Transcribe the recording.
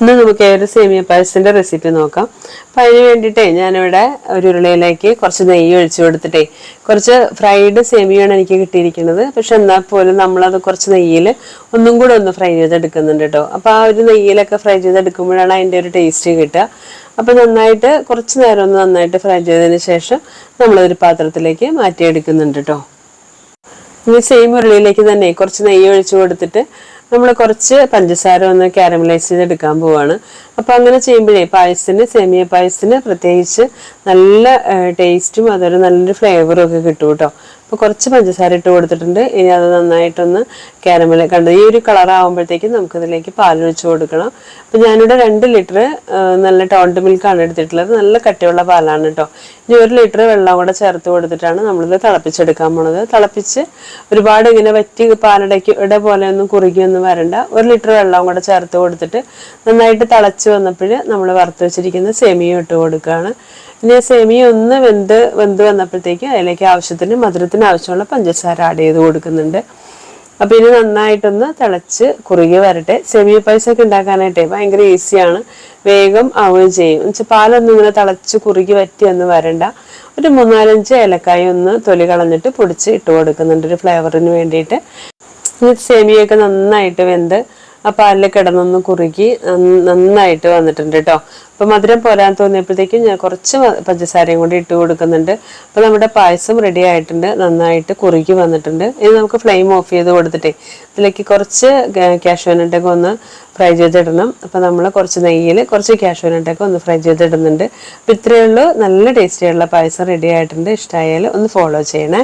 ഇന്ന് നമുക്ക് ഒരു സേമിയ പായസത്തിന്റെ റെസിപ്പി നോക്കാം. അപ്പം അതിന് വേണ്ടിയിട്ടേ ഞാനിവിടെ ഒരു ഉരുളയിലേക്ക് കുറച്ച് നെയ്യ് ഒഴിച്ചു കൊടുത്തിട്ടേ കുറച്ച് ഫ്രൈഡ് സേമിയാണ് എനിക്ക് കിട്ടിയിരിക്കുന്നത്. പക്ഷെ എന്നാൽ പോലും നമ്മളത് കുറച്ച് നെയ്യിൽ ഒന്നും കൂടെ ഒന്ന് ഫ്രൈ ചെയ്തെടുക്കുന്നുണ്ട് കേട്ടോ. അപ്പോൾ ആ ഒരു നെയ്യിലൊക്കെ ഫ്രൈ ചെയ്തെടുക്കുമ്പോഴാണ് അതിന്റെ ഒരു ടേസ്റ്റ് കിട്ടുക. അപ്പോൾ നന്നായിട്ട് കുറച്ച് നേരം ഒന്ന് നന്നായിട്ട് ഫ്രൈ ചെയ്തതിന് ശേഷം നമ്മളൊരു പാത്രത്തിലേക്ക് മാറ്റിയെടുക്കുന്നുണ്ട് കേട്ടോ. ഇനി സെയിം ഉരുളിയിലേക്ക് തന്നെ കുറച്ച് നെയ്യ് ഒഴിച്ചു കൊടുത്തിട്ട് നമ്മൾ കുറച്ച് പഞ്ചസാര ഒന്ന് കാരമലൈസ് ചെയ്തെടുക്കാൻ പോവാണ്. അപ്പോൾ അങ്ങനെ ചെയ്യുമ്പോഴേ പായസത്തിന് സേമിയ പായസത്തിന് പ്രത്യേകിച്ച് നല്ല ടേസ്റ്റും അതൊരു നല്ലൊരു ഫ്ലേവറും ഒക്കെ കിട്ടും കേട്ടോ. അപ്പോൾ കുറച്ച് പഞ്ചസാര ഇട്ട് കൊടുത്തിട്ടുണ്ട്. ഇനി അത് നന്നായിട്ടൊന്ന് കാരമൽ കണ്ടു ഈ ഒരു കളർ ആകുമ്പോഴത്തേക്കും നമുക്കിതിലേക്ക് പാൽ ഒഴിച്ച് കൊടുക്കണം. അപ്പോൾ ഞാനിവിടെ രണ്ട് ലിറ്റർ നല്ല ടോണ്ട് മിൽക്കാണ് എടുത്തിട്ടുള്ളത്. നല്ല കട്ടിയുള്ള പാലാണ് കേട്ടോ. ഇനി ഒരു ലിറ്റർ വെള്ളം കൂടെ ചേർത്ത് കൊടുത്തിട്ടാണ് നമ്മളിത് തിളപ്പിച്ചെടുക്കാൻ പോണത്. തിളപ്പിച്ച് ഒരുപാട് ഇങ്ങനെ വറ്റി പാലടയ്ക്ക് ഇട പോലെ ഒന്നും കുറുകിയൊന്നും വരണ്ട. ഒരു ലിറ്റർ വെള്ളം കൂടെ ചേർത്ത് കൊടുത്തിട്ട് നന്നായിട്ട് തിളച്ച് വന്നപ്പോൾ നമ്മൾ വറുത്ത് വെച്ചിരിക്കുന്ന സെമിയും ഇട്ട് കൊടുക്കുകയാണ്. ഇനി ആ സേമിയ ഒന്ന് വെന്ത് വെന്ത് വന്നപ്പോഴത്തേക്ക് അതിലേക്ക് ആവശ്യത്തിന് മധുരത്തിന് ആവശ്യമുള്ള പഞ്ചസാര ആഡ് ചെയ്ത് കൊടുക്കുന്നുണ്ട്. അപ്പോൾ ഇനി നന്നായിട്ടൊന്ന് തിളച്ച് കുറുകി വരട്ടെ. സെമിയ പായസമൊക്കെ ഉണ്ടാക്കാനായിട്ടേ ഭയങ്കര ഈസിയാണ്. വേഗം ആവുകയും ചെയ്യും. എന്നുവെച്ചാൽ പാലൊന്നും ഇങ്ങനെ തിളച്ച് കുറുകി വറ്റിയൊന്നും വരണ്ട. ഒരു മൂന്നാലഞ്ച് ഏലക്കായ ഒന്ന് തൊലി കളഞ്ഞിട്ട് പൊടിച്ച് ഇട്ട് കൊടുക്കുന്നുണ്ട് ഒരു ഫ്ലേവറിന് വേണ്ടിയിട്ട്. സേമിയൊക്കെ നന്നായിട്ട് വെന്ത് ആ പാലിൽ കിടന്നൊന്ന് കുറുകി നന്നായിട്ട് വന്നിട്ടുണ്ട് കേട്ടോ അപ്പോൾ മധുരം പോരാൻ തോന്നിയപ്പോഴത്തേക്കും ഞാൻ കുറച്ച് പഞ്ചസാരയും കൂടി ഇട്ട് കൊടുക്കുന്നുണ്ട്. അപ്പോൾ നമ്മുടെ പായസം റെഡി ആയിട്ടുണ്ട്. നന്നായിട്ട് കുറുകി വന്നിട്ടുണ്ട്. ഇനി നമുക്ക് ഫ്ലെയിം ഓഫ് ചെയ്ത് കൊടുത്തിട്ടേ. ഇതിലേക്ക് കുറച്ച് കാഷ്യൂനട്ടൊക്കെ ഒന്ന് ഫ്രൈ ചെയ്തിടണം. അപ്പോൾ നമ്മൾ കുറച്ച് നെയ്യിൽ കുറച്ച് കാഷ്യൂനട്ടൊക്കെ ഒന്ന് ഫ്രൈ ചെയ്തിടുന്നുണ്ട്. അപ്പോൾ ഇത്രയേ ഉള്ളൂ. നല്ല ടേസ്റ്റിയുള്ള പായസം റെഡി ആയിട്ടുണ്ട്. ഇഷ്ടമായാൽ ഒന്ന് ഫോളോ ചെയ്യണേ.